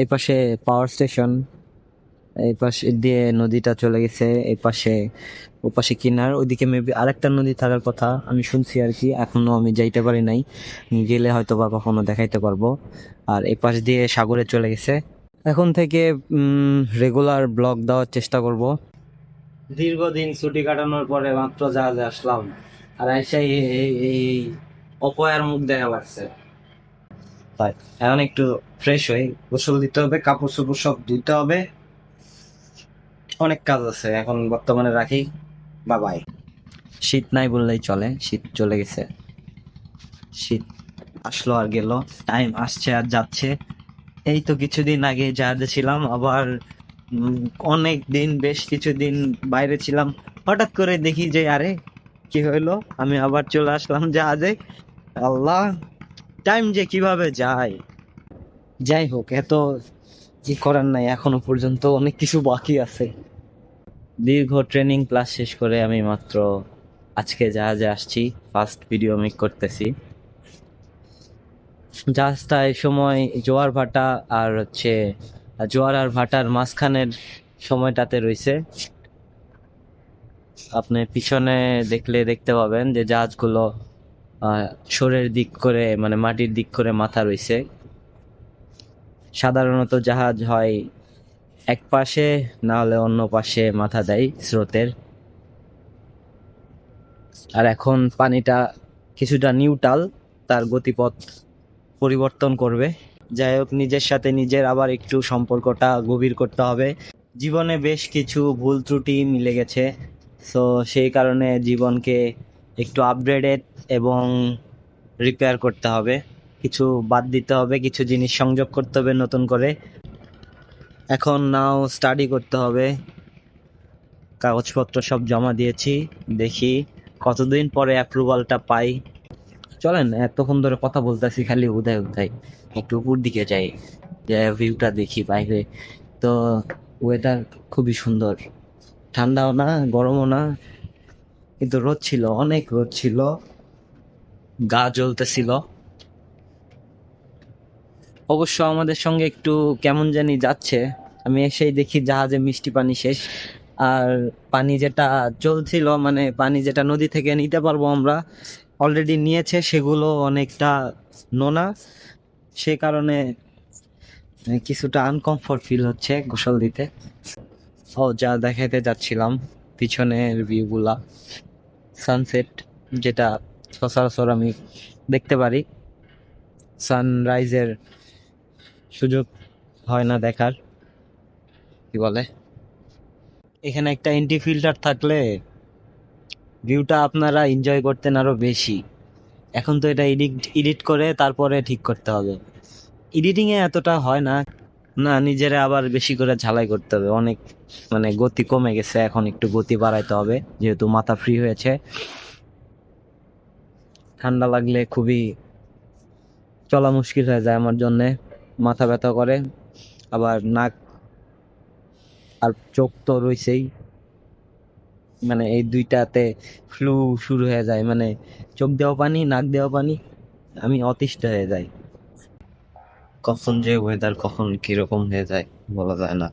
এই পাশে power station এই পাশে দিয়ে নদীটা চলে গেছে এই পাশে ও পাশে কিনার, ওইদিকে মেবি আরেকটা নদী থাকার কথা আমি শুনছি আর কি এখনও আমি যাইতে পারি নাই, গেলে হয়তো বা কখনো দেখাইতে পারব। আর এই পাশ দিয়ে সাগরে চলে গেছে। এখন থেকে রেগুলার ব্লগ দেওয়ার চেষ্টা করব। দীর্ঘদিন ছুটি কাটানোর পরে মাত্র জাহাজে আসলাম, আর এসে এই অপয়ার মুখ দেখা লাগছে তাই। এখন একটু ফ্রেশ হই, গোসল দিতে হবে, কাপড় চোপড় সব ধুতে হবে। অনেক কাজ আছে, এখন বর্তমানে রাখি বা বাই শীত নাই বললেই চলে, শীত চলে গেছে। শীত আসলো আর গেল টাইম আসছে আর যাচ্ছে। এই তো কিছুদিন আগে জাহাজে ছিলাম, আবার অনেক দিন, বেশ কিছুদিন বাইরে ছিলাম। হঠাৎ করে দেখি যে, আরে, কি হইল? আমি আবার চলে আসলাম জাহাজে। আল্লাহ টাইম যে কীভাবে যায়। যাই হোক, এত কি করার নাই, এখনও পর্যন্ত অনেক কিছু বাকি আছে। দীর্ঘ ট্রেনিং ক্লাস শেষ করে আমি মাত্র আজকে জাহাজে আসছি ফার্স্ট ভিডিও মেক করতেছি। জাহাজটা এই সময় জোয়ার ভাটা আর হচ্ছে জোয়ার আর ভাটার মাঝখানের সময়টাতে রয়েছে। আপনি পিছনে দেখলে দেখতে পাবেন যে জাহাজগুলো শোরের দিক করে মানে মাটির দিক করে মাথা রয়েছে। সাধারণত জাহাজ হয় এক পাশে, না হলে অন্য পাশে মাথা দেয় স্রোতের। আর এখন পানিটা কিছুটা নিউট্রাল তার গতিপথ পরিবর্তন করবে। যাই হোক, নিজের সাথে নিজের আবার একটু সম্পর্কটা গভীর করতে হবে। জীবনে বেশ কিছু ভুল ত্রুটি মিলে গেছে। সো সেই কারণে জীবনকে একটু আপগ্রেডেড এবং রিপেয়ার করতে হবে। কিছু বাদ দিতে হবে, কিছু জিনিস সংযোগ করতে হবে নতুন করে। এখন নাও স্টাডি করতে হবে। কাগজপত্র সব জমা দিয়েছি, দেখি কতদিন পরে অ্যাপ্রুভালটা পাই। চলেন, এতক্ষণ ধরে কথা বলতেছি খালি উদয় উদয়। একটু উপর দিকে যাই, যে ভিউটা দেখি বাইরে। তো ওয়েদার খুবই সুন্দর। ঠান্ডাও না, গরমও না, কিন্তু রোদ ছিল, অনেক রোদ ছিল। গা জ্বলতেছিল। অবশ্য আমাদের সঙ্গে একটু কেমন জানি যাচ্ছে। আমি এসেই দেখি জাহাজে মিষ্টি পানি শেষ। আর পানি যেটা চলছিল মানে পানি যেটা নদী থেকে নিতে পারব আমরা অলরেডি নিয়েছে, সেগুলো অনেকটা নোনা। সে কারণে কিছুটা আনকমফোর্ট ফিল হচ্ছে গোসল দিতে। ও, যা দেখাইতে যাচ্ছিলাম, পিছনের ভিউগুলা সানসেট যেটা সচরাচর আমি দেখতে পারি। সানরাইজের সুযোগ হয় না দেখার। কি বলে? এখানে একটা এন্টি ফিল্টার থাকলে ভিউটা আপনারা এনজয় করতেন আরও বেশি। এখন তো এটা এডিট এডিট করে তারপরে ঠিক করতে হবে। এডিটিং এ এতটা হয় না। না, নিজেরা আবার বেশি করে ঝালাই করতে হবে। অনেক মানে গতি কমে গেছে। এখন একটু গতি বাড়াইতে হবে। যেহেতু মাথা ফ্রি হয়েছে। ঠান্ডা লাগলে খুবই চলা মুশকিল হয়ে যায় আমার জন্যে। মাথা ব্যথা করে, আবার নাক আর চোখ তো রয়েছেই মানে এই দুইটাতে ফ্লু শুরু হয়ে যায় মানে চোখ দেওয়া পানি, নাক দেওয়া পানি, আমি অতিষ্ঠ হয়ে যাই। কখন যে ওয়েদার কখন কীরকম হয়ে যায় বলা যায় না।